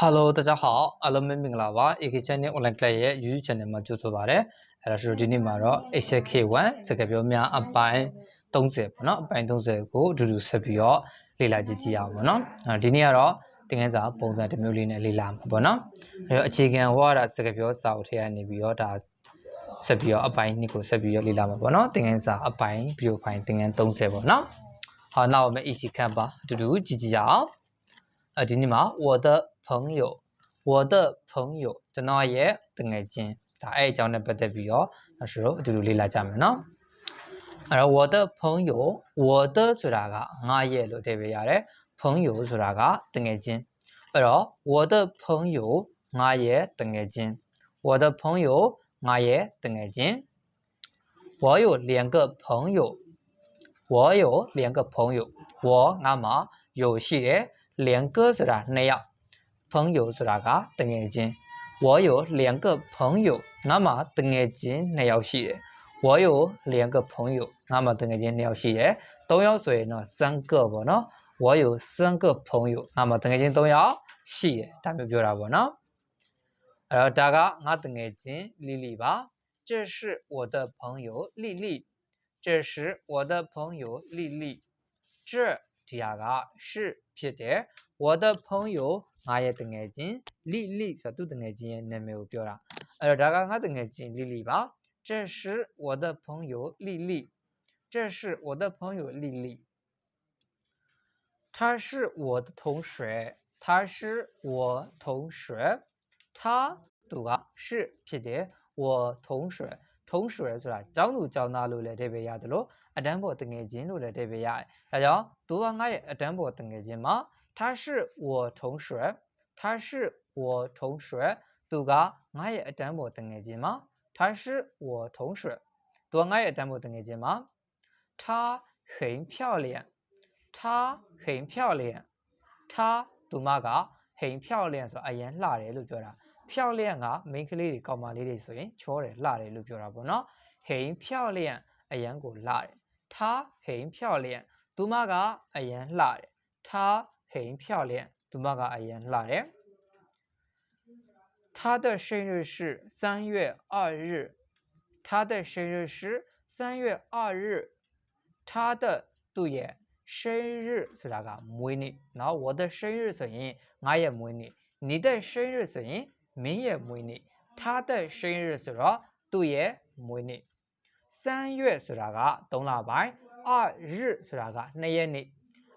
Hello 大家好အားလုံးပဲမင်္ဂလာပါ AK Channel Online Class ရဲ့ YouTube Channel မှာကြိုဆိုပါရစေအဲ့ဒါဆိုဒီနေ့မှာတော့ HK1 စကားပြောများအပိုင်း30ပေါ့နော်အပိုင်း30ကိုအတူတူဆက်ပြီးတော့လေ့လာကြည့်ကြည့်အောင်ပေါ့နော်ဒီနေ့ကတော့တင်ငန်းစာပုံစံတစ်မျိုးလေးနဲ့လေ့လာမှာပေါ့နော်အဲ့တော့အခြေခံဝါဒစကားပြောစာအုပ်ထဲကနေပြီးတော့ဒါဆက်ပြီးတော့အပိုင်းနှစ်ကိုဆက်ပြီးတော့လေ့လာမှာပေါ့နော်တင်ငန်းစာအပိုင်းဗီဒီယိုဖိုင်တင်ငန်း30ပေါ့နော်好，那我们一起看吧。嘟嘟，记记下。 呃，ဒီနေ့မှာ我的朋友我的朋友ကျွန်တော်ရဲ့တငယ်ချင်းဒါအဲ့အကြောင်းနဲ့ပတ်သက်ပြီးတော့ဒါဆိုတော့အတူတူလေ့လာကြမယ်နော်အဲ့တော့我的朋友我的ဆိုတာကငါရဲ့လို့အဓိပ္ပာယ်ရတယ်朋友ဆိုတာကတငယ်ချင်းအဲ့တော့我的朋友ငါရဲ့တငယ်ချင်း我的朋友ငါရဲ့တငယ်ချင်း我有两个朋友我有两个朋友我ငါမှာ有ရှိတယ် 两个是哪那样？朋友是哪个的眼睛？我有两个朋友，那么的眼睛那要写。我有两个朋友，那么的眼睛那要写。都要写呢三个我呢？我有三个朋友，那么的眼睛都要写。他们叫啥我呢？呃，大家我的眼睛丽丽吧。这是我的朋友丽丽。这是我的朋友丽丽。这。ဒီဟာက是ဖြစ်တယ်我的朋友ငါရဲ့တငယ်ချင်းလိလိဆိုတော့သူ့တငယ်ချင်းရဲ့နာမည်ကိုပြောတာအဲ့တော့ဒါကငါတငယ်ချင်းလိလိပါ这是我的朋友丽丽这是我的朋友丽丽他是我的同学他是我同学他သူက是ဖြစ်တယ်我同学同学ဆိုတာကျောင်းသူကျောင်းသားလို့လည်းအဓိပ္ပာယ်ရတယ်လို့ အတန်းပေါ်တငယ်ချင်းလို့လည်းအဓိပ္ပာယ်ရတယ်ဒါကြောင့်သူကငါရဲ့အတန်းပေါ်တငယ်ချင်းမှာ他是我同学他是我同学သူကငါရဲ့အတန်းပေါ်တငယ်ချင်းမှာ他是我同学သူကငါရဲ့အတန်းပေါ်တငယ်ချင်းမှာ他很漂亮他很漂亮他သူမက很漂亮ဆိုအရင်လှတယ်လို့ပြောတာ漂亮က main ကလေးတွေကောင်မလေးတွေဆိုရင်ချောတယ်လှတယ်လို့ပြောတာပေါ့နော်很漂亮အရင်ကိုလှတယ် 她很漂亮，杜玛嘎哎呀老了。她很漂亮，杜玛嘎哎呀老了。她的生日是三月二日，她的生日是三月二日。她的杜爷生日是哪个？美女。然后我的生日怎样？我也美女。你的生日怎样？美女。她的生日是啥？杜爷美女。3月ဆိုတာက3လပိုင်း2日ဆိုတာက2ရက်နေ့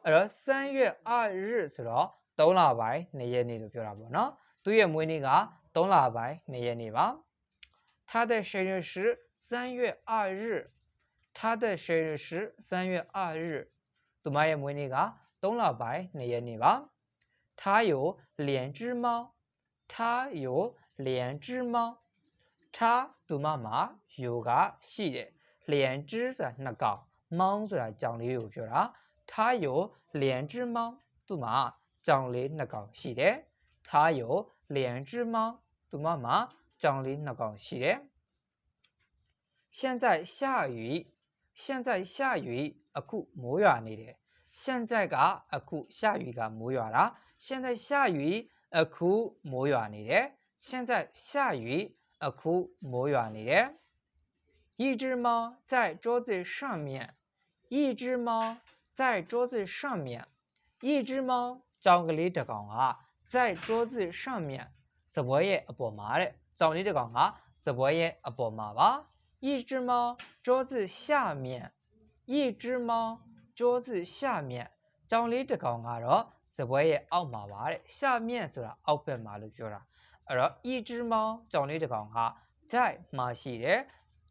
အဲ့တော့3月2日ဆိုတော့3လပိုင်း2ရက်နေ့လို့ပြောတာပေါ့နော်သူ့ရဲ့မွေးနေ့က3လပိုင်း2ရက်နေ့ပါ他的生日是3月2日他的生日是3月2日သူမရဲ့မွေးနေ့က3လပိုင်း2ရက်နေ့ပါ他有两只猫他有两只猫他သူမမှာ有ကရှိတယ် 两只ဆိုတာနှစ်ကောင်မောင်းဆိုတာကြောင်လေးကိုပြောတာ他有两只猫သူ့မှာကြောင်လေးနှစ်ကောင်ရှိတယ်他有两只猫သူမမှာကြောင်လေးနှစ်ကောင်ရှိတယ်现在下雨现在下雨အခုမိုးရွာနေတယ်现在ကအခု下雨ကမိုးရွာတာ现在下雨အခုမိုးရွာနေတယ်现在下雨အခုမိုးရွာနေတယ် 一只猫在桌子上面，一只猫在桌子上面，一只猫张个里的讲啊，在桌子上面，这不也不麻嘞？张里的讲啊，这不也不麻吧？一只猫桌子下面，一只猫桌子下面，张里的讲啊咯，这不也奥麻吧嘞？下面是了奥本麻了就了，而一只猫张里的讲啊，在马戏嘞。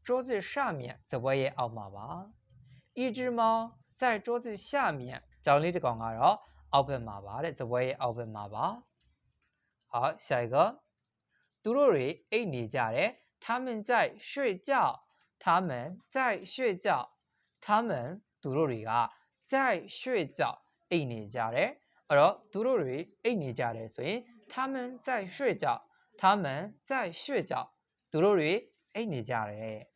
桌子上面စပွဲရဲ့အောက်မှာပါ一只猫在桌子下面ကြောင်လေးတစ်ကောင်ကတော့အောက်ဘက်မှာပါတဲ့စပွဲရဲ့အောက်ဘက်မှာပါ好下一个သူတို့တွေအိတ်နေကြတယ်他们在睡觉他们在睡觉他们သူတို့တွေက在睡觉အိတ်နေကြတယ်အဲ့တော့သူတို့တွေအိတ်နေကြတယ်ဆိုရင်他们在睡觉他们在睡觉သူတို့တွေအိတ်နေကြတယ်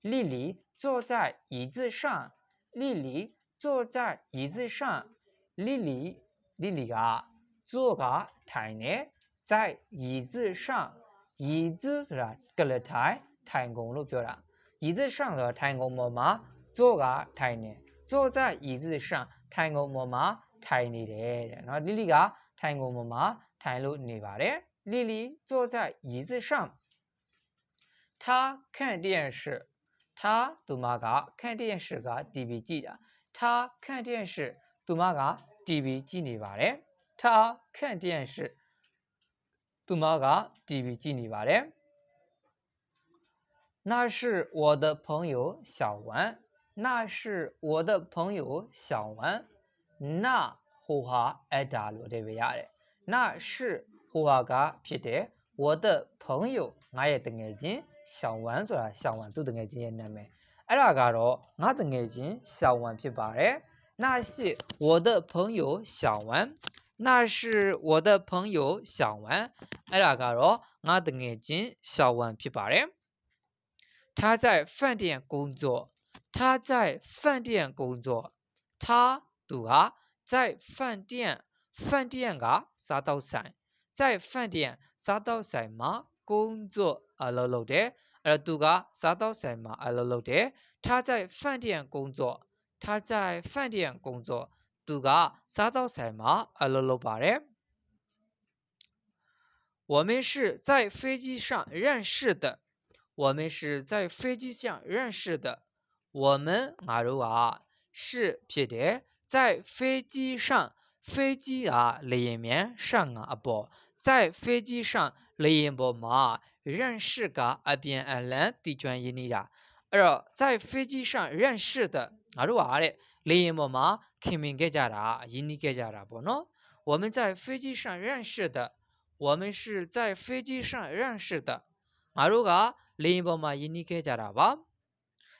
丽丽坐在椅子上丽丽坐在椅子上丽丽丽丽啊坐个台呢，在椅子上，椅子是吧？隔了台，太公路表达。椅子上的太公妈妈？坐个台呢？坐在椅子上，台公么嘛？台呢的。那丽丽啊，太公妈妈？台路你吧的。丽丽坐在椅子上，她看电视。他杜玛嘎看电视个 DVD 的。他看电视，杜玛嘎 DVD 你吧的。他看电视，杜玛嘎 DVD 你吧的。那是我的朋友小文，那是我的朋友小文。那胡哈爱打罗的维亚的，那是胡哈嘎皮的。我的朋友，我也等眼睛，小文做啦，小文都等眼睛那没。哎那嘎罗，我的眼睛，小文皮吧的。那是我的朋友小文。那是我的朋友小文，哎呀，嘎罗，我的眼睛小文皮巴嘞。他在饭店工作，他在饭店工作，他读啊，在饭店，饭店啊，啥到三，在饭店啥到三嘛，工作啊，老老的，而读啊，啥到三嘛，啊，老老的，他在饭店工作，他在饭店工作。杜嘎撒到赛马阿罗罗巴嘞。我们是在飞机上认识的。我们是在飞机上认识的。我们阿罗啊是撇的，在飞机上，飞机啊里面上啊不，在飞机上里面嘛认识个阿边阿兰的专业呢呀。而在飞机上认识的阿罗啊嘞里面嘛。肯明给家啦，印尼给家啦不喏？我们在飞机上认识的，我们是在飞机上认识的。马如嘎，林伯嘛印尼给家啦吧？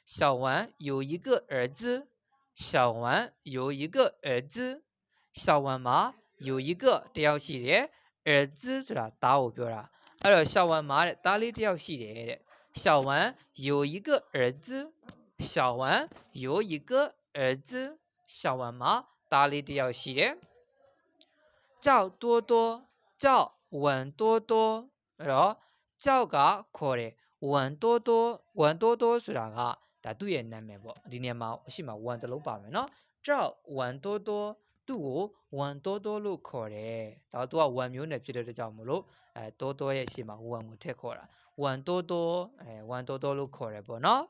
小文有一个儿子，小文有一个儿子，小文嘛有一个屌丝的儿子是啦，大我表 啦。而小文嘛的大力屌丝的，小文有一个儿子，小文有一个儿子。小文嘛，打理的要细叫多多，叫文多多，然后叫个可嘞，文多多，文多多是哪个？大都也难明不？今年嘛，是嘛，文的老板们喏，叫文多多， 都文多多路可嘞，大多文苗那批的叫么路？哎，多多也是嘛，文我太可了，文多多，哎，文多多路可嘞不喏？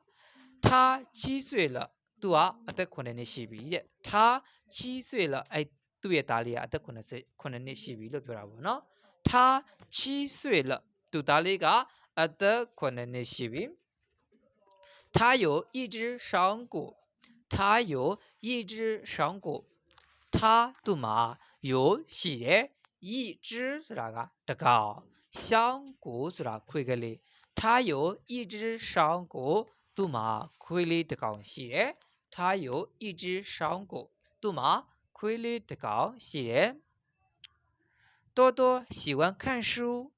他七岁了。都啊，阿得可能你洗鼻的，他七岁了，哎，都也打理啊，得可能是可能你洗鼻了，不啦不喏？他七岁了，都打理个，阿得可能你洗鼻。他有一只香菇，他有一只香菇， 他都嘛有洗的，一只是哪个？这个香菇是哪块个哩？他有一只香菇，都嘛块哩这个洗的。他有一只香菇，杜马亏里的高些。多多喜欢看书，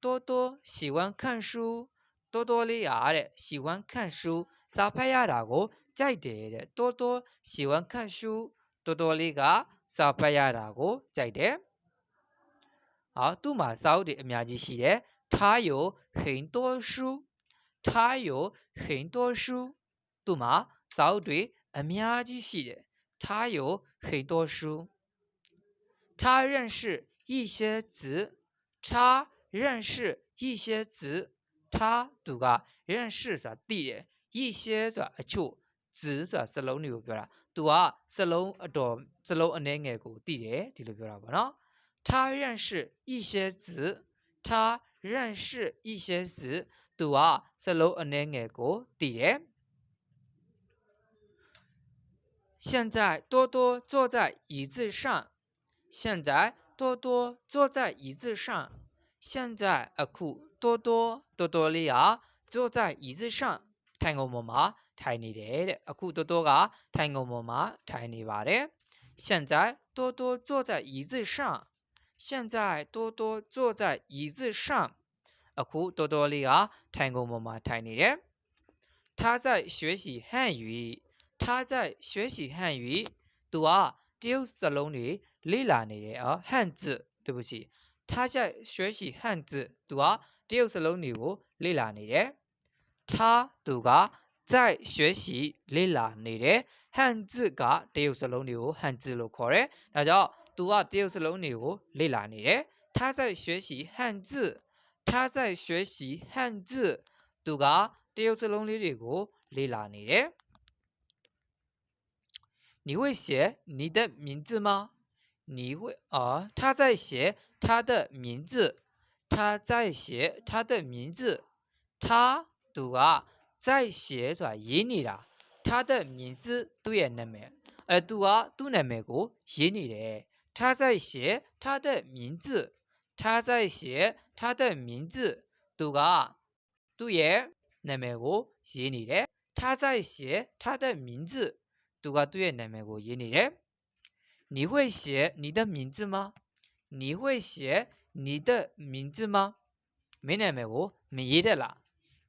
多多喜欢看书，多多里亚的喜欢看书。撒派亚大哥在的的，多多喜欢看书，多多里个撒派亚大哥在的。好，杜马少的名字是的，他有很多书，他有很多书，杜马。少对阿米亚基系的，他有很多书，他认识一些字，他认识一些字，他读个认识啥的，一些啥就字啥是老牛表啦，读啊是老多是老那个个的的，的表啦不喏？他认识一些字，他认识一些字，读啊是老那个个的。现在多多坐在椅子上。现在多多坐在椅子上。现在阿库多多多多利亚坐在椅子上。太我妈妈太你的阿库多多个太我妈妈太你娃的。现在多多坐在椅子上。现在多多坐在椅子上。阿库多多利亚太我妈妈太你的。他在学习汉语。他在学习汉语，读啊丢石龙里 လေ့လာနေတယ်啊汉字对不起他在学习汉字သူကတရုတ်စလုံးတွေကိုလေ့လာနေတယ် 他读个在学习里啦，你的汉字个第六十六牛汉字路口嘞，那叫读啊第六十六牛里啦，你的他在学习汉字，他在学习汉字，读个第六十六里的古里啦，你的。你会写你的名字吗？你会啊、他在写他的名字，他在写他的名字，他。读啊，在写出来印尼啦。他的名字读也那么，呃，读啊读那么个印尼的。他在写他的名字，他在写他的名字，读啊读也那么个印尼的。他在写他的名字。သူကသူ့ရဲ့နာမည်ကိုရေးနေတယ်你会写你的名字吗你会写你的名字吗မင်းနာမည်ကိုမရေးတတ်လား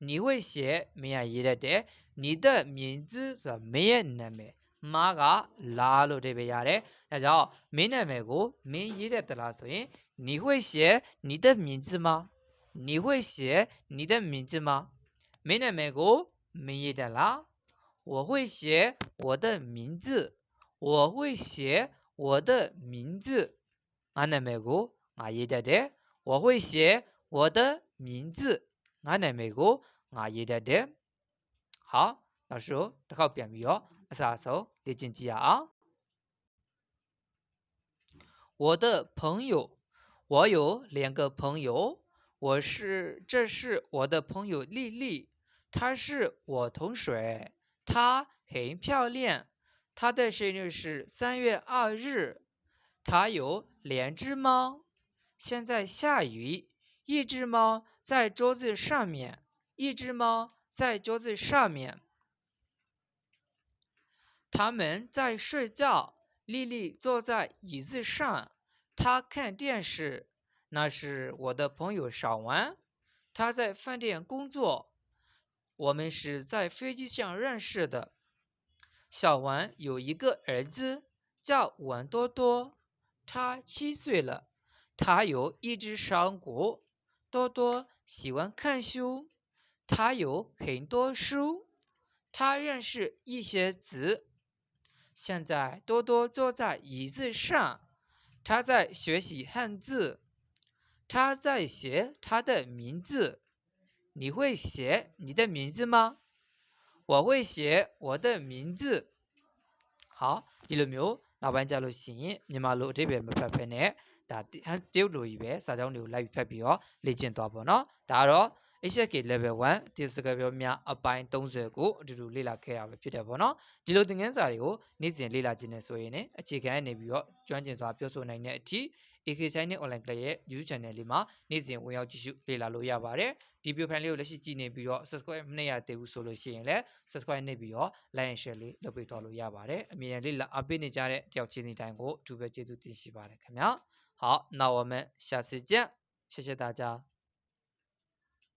你会写咩呀？伊的的，你的名字是咩呀？那么，妈个拉路这边亚的，那叫咩呀？美国咩伊的的啦？所以你会写你的名字吗？你会写你的名字吗？咩呀？美国咩伊的啦？我会写我的名字，我会写我的名字。阿那美国俺伊的的，我会写我的名字。俺那美国俺也得的。好，到时候得靠便秘哦，啥时候得进去啊？我的朋友，我有两个朋友，我是这是我的朋友丽丽，她是我同学。她很漂亮，她的生日是三月二日。她有两只猫，现在下雨，一只猫在桌子上面，一只猫在桌子上面。他们在睡觉，丽丽坐在椅子上，她看电视。那是我的朋友小王，他在饭店工作。我们是在飞机上认识的。小王有一个儿子叫王多多，他七岁了。他有一只小狗，多多喜欢看书他有很多书他认识一些字。现在多多坐在椅子上他在学习汉字他在写他的名字。你会写你的名字吗？我会写我的名字。好第六名老板叫路行你妈路这边没法陪你 ဓိပ္ပာယ်မဖတ်ဖဲနဲ့ဒါတရုတ်လိုကြီးပဲစာကြောင်းတွေကိုလိုက်ဖတ်ပြီးတော့လေ့ကျင့်သွားပါတော့။ဒါကတော့ HSK level 1ဒီစကားပြောများအပိုင်း30ကိုအတူတူလေ့လာခဲ့ရပဲဖြစ်တယ်ပေါ့နော်။ဒီလိုသင်ခန်းစာတွေကိုနေ့စဉ်လေ့လာခြင်းနဲ့ဆိုရင်လည်းအခြေခံနေပြီးတော့ကျွမ်းကျင်စွာပြောဆိုနိုင်တဲ့အထိ AK China Online Class ရဲ့ YouTube Channel လေးမှာနေ့စဉ်ဝင်ရောက်ကြည့်ရှုလေ့လာလို့ရပါတယ်။ဒီ video file လေးကိုလက်ရှိကြည့်နေပြီးတော့ subscribe မနှိပ်ရသေးဘူးဆိုလို့ရှိရင်လည်း subscribe နှိပ်ပြီးတော့ like and share လေးလုပ်ပေးသွားလို့ရပါတယ်။အမြင်လေးလာအပေးနေကြတဲ့တယောက်ချင်းစီတိုင်းကိုအထူးပဲကျေးဇူးတင်ရှိပါတယ်ခင်ဗျာ။ 好，那我们下次见，谢谢大家。